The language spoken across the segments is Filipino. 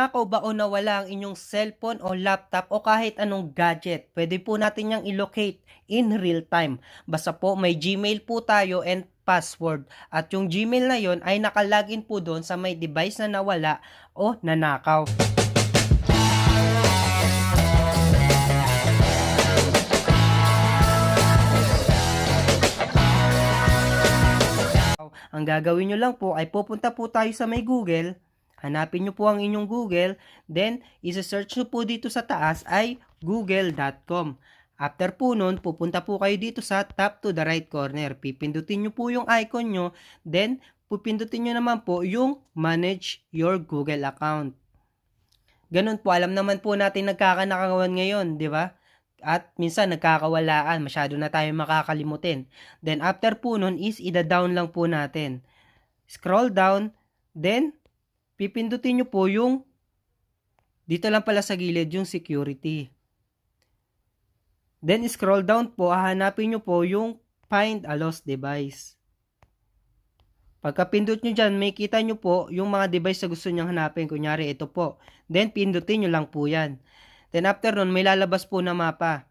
Nakaw ba o nawala ang inyong cellphone o laptop o kahit anong gadget, pwede po natin yang i-locate in real time. Basta po may Gmail po tayo and password. At yung Gmail na yon ay nakalagin po doon sa may device na nawala o nanakaw. Ang gagawin nyo lang po ay pupunta po tayo sa may Google, hanapin nyo po ang inyong Google, then isa-search nyo po dito sa taas ay google.com. After po nun, pupunta po kayo dito sa top to the right corner. Pipindutin nyo po yung icon nyo, then pupindutin nyo naman po yung manage your Google account. Ganun po, alam naman po natin nagkakanakawan ngayon, di ba? At minsan nagkakawalaan, masyado na tayo makakalimutin. Then after po nun is ida-down lang po natin. Scroll down, then pipindutin nyo po yung dito lang pala sa gilid yung security. Then scroll down po, hahanapin nyo po yung find a lost device. Pagka pindot nyo dyan, may kita nyo po yung mga device na gusto nyo hanapin. Kunyari, ito po. Then, pindutin nyo lang po yan. Then, after nun, may lalabas po na mapa.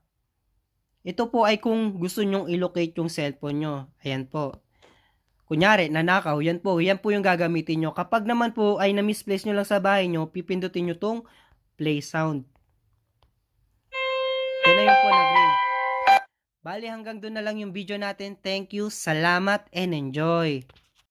Ito po ay kung gusto nyong ilocate yung cellphone nyo. Ayan po. Kunyari, nanakaw, yan po. Yan po yung gagamitin nyo. Kapag naman po ay na-misplace nyo lang sa bahay nyo, pipindutin nyo tong play sound. Yan na yun po nag-ring. Bali, hanggang doon na lang yung video natin. Thank you, salamat, and enjoy.